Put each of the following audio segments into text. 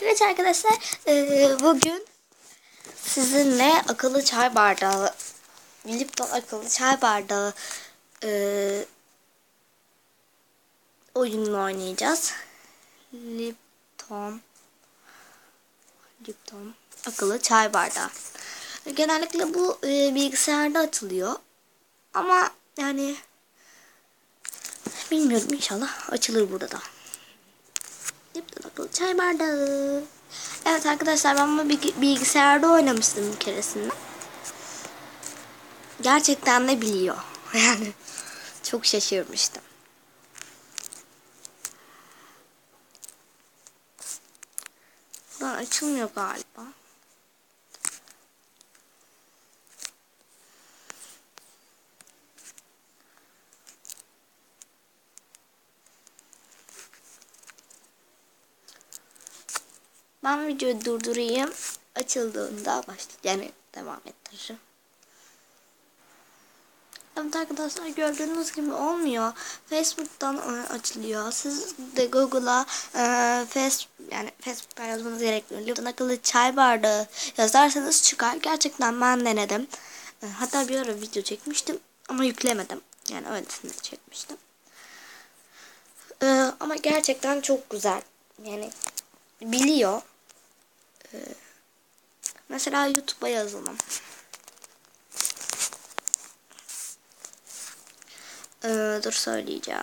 Evet arkadaşlar eee, bugün sizinle akıllı çay bardağı Lipton akıllı çay bardağı eee oyununu oynayacağız. Lipton Lipton akıllı çay bardağı. Genellikle bu eee, bilgisayarda açılıyor. Ama yani bilmiyorum inşallah açılır burada da. Lipton akıllı çay bardağı. Evet arkadaşlar ben bunu bilgi- bilgisayarda oynamıştım bir keresinde. Gerçekten de biliyor. Yani çok şaşırmıştım. Buradan açılmıyor galiba. Ben videoyu durdurayım. Açıldığında başla yani devam ettireceğim. Evet arkadaşlar gördüğünüz gibi olmuyor. Facebook'tan e, açılıyor. Siz de Google'a e, face, yani Facebook'tan yazmanız gerekmiyor. Lipton akıllı çay bardağı yazarsanız çıkar. Gerçekten ben denedim. E, hatta bir ara video çekmiştim ama yüklemedim. Yani öylesine çekmiştim. E, ama gerçekten çok güzel. Yani biliyor. Ee, mesela YouTube'a yazalım. Ee, dur söyleyeceğim.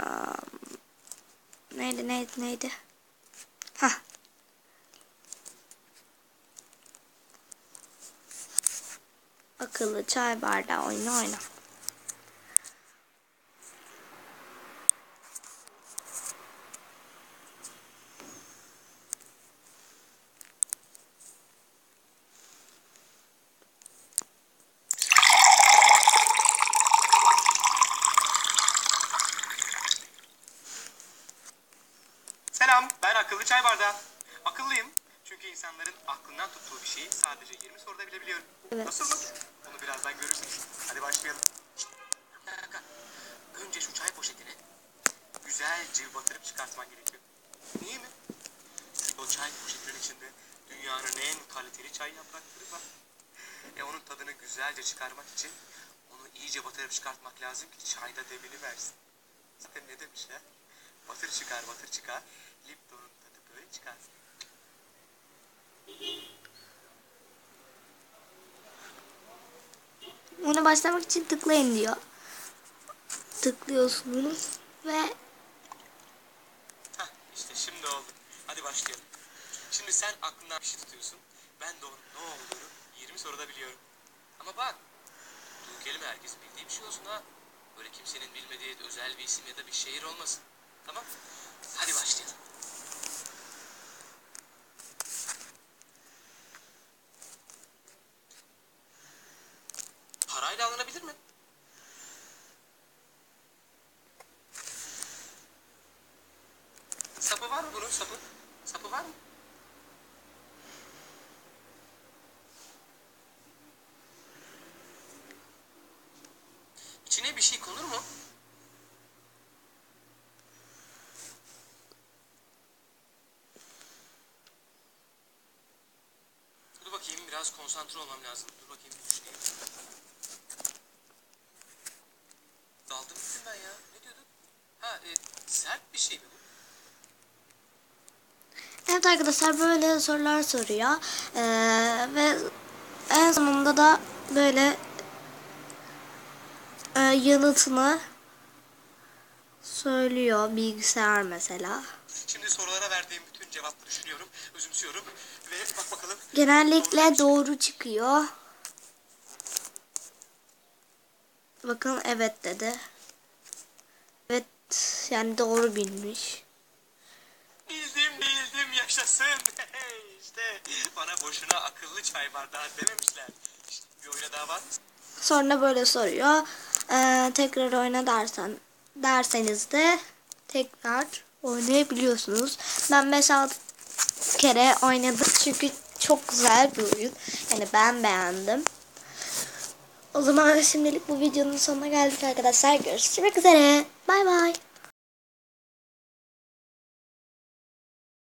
Neydi neydi neydi? Ha. Akıllı çay bardağı oyunu oyna. Selam, ben akıllı çay bardağı. Akıllıyım çünkü insanların aklından tuttuğu bir şeyi sadece 20 soruda bilebiliyorum. Evet. Nasıl mı? Onu birazdan görürsünüz. Hadi başlayalım. Bir dakika. Önce şu çay poşetini güzelce batırıp çıkartman gerekiyor. Niye mi? O çay poşetinin içinde dünyanın en kaliteli çay yaprakları var. E onun tadını güzelce çıkarmak için onu iyice batırıp çıkartmak lazım ki çayda demini versin. Zaten ne demişler? Batır çıkar batır çıkar. Lipton'un tadı böyle çıkar. Ona başlamak için tıklayın diyor. Tıklıyorsunuz ve Hah işte şimdi oldu. Hadi başlayalım. Şimdi sen aklından bir şey tutuyorsun. Ben de onun ne olduğunu 20 soruda biliyorum. Ama bak bu kelime herkesin bildiği bir şey olsun ha. Böyle kimsenin bilmediği özel bir isim ya da bir şehir olmasın. Tamam Hadi başlayalım. Sapı var mı bunun sapı? Sapı var mı? İçine bir şey konur mu? Dur bakayım biraz konsantre olmam lazım. Dur bakayım düşüneyim. Daldım gittim ben ya. Ne diyorduk? Ha e, sert bir şey mi? Evet arkadaşlar böyle sorular soruyor. Ee, ve en sonunda da böyle e, yanıtını söylüyor bilgisayar mesela. Şimdi sorulara verdiğim bütün cevapları düşünüyorum, özümsüyorum ve bak bakalım. Genellikle doğru çıkıyor. Bakın evet dedi. Evet yani doğru bilmiş. Yaşasın. işte bana boşuna akıllı çay bardağı dememişler. İşte bir oyuna daha var? Sonra böyle soruyor. Ee, tekrar oyna dersen derseniz de tekrar oynayabiliyorsunuz. Ben 5-6 kere oynadım çünkü çok güzel bir oyun. Yani ben beğendim. O zaman şimdilik bu videonun sonuna geldik arkadaşlar. Görüşmek üzere. Bay bay.